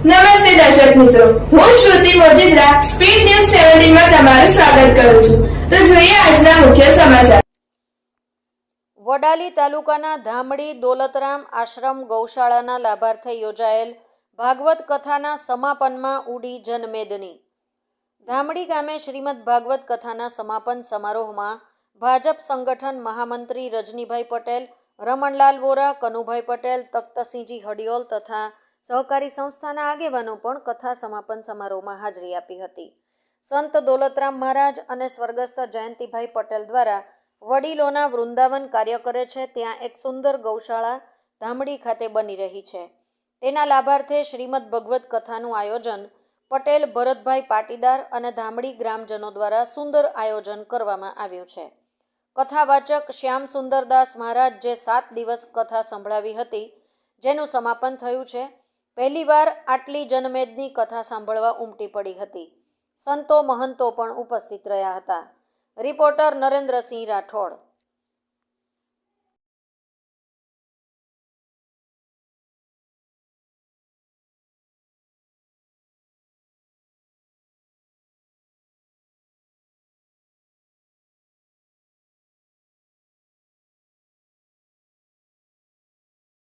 નમસ્તે દર્શક મિત્રો. હું શ્રુતિ મોજીદ્રા સ્પીડ ન્યૂઝ સેવન્ટીનમાં તમારું સ્વાગત કરું છું. તો જોઈએ આજના મુખ્ય સમાચાર. વડાલી તાલુકાના ધામડી દોલતરામ આશ્રમ ગૌશાળાના લાભાર્થે યોજાયેલ ભાગવત કથાના સમાપનમાં ઉડી જનમેદની. ધામડી ગામે શ્રીમદ ભાગવત કથાના સમાપન સમારોહમાં ભાજપ સંગઠન મહામંત્રી રજનીભાઈ પટેલ, રમણલાલ વોરા, કનુભાઈ પટેલ, તખ્તસિંહજી હડિયોલ તથા સહકારી સંસ્થાના આગેવાનો પણ કથા સમાપન સમારોહમાં હાજરી આપી હતી. સંત દોલતરામ મહારાજ અને સ્વર્ગસ્થ જયંતિભાઈ પટેલ દ્વારા વડીલોના વૃંદાવન કાર્ય કરે છે, ત્યાં એક સુંદર ગૌશાળા ધામડી ખાતે બની રહી છે. તેના લાભાર્થે શ્રીમદ ભગવત કથાનું આયોજન પટેલ, ભરતભાઈ પાટીદાર અને ધામડી ગ્રામજનો દ્વારા સુંદર આયોજન કરવામાં આવ્યું છે. કથાવાચક શ્યામ સુંદરદાસ મહારાજ જે સાત દિવસ કથા સંભળાવી હતી, જેનું સમાપન થયું છે. પહેલીવાર આટલી જનમેદની કથા સાંભળવા ઉમટી પડી હતી. સંતો મહંતો પણ ઉપસ્થિત રહ્યા હતા. રિપોર્ટર નરેન્દ્રસિંહ રાઠોડ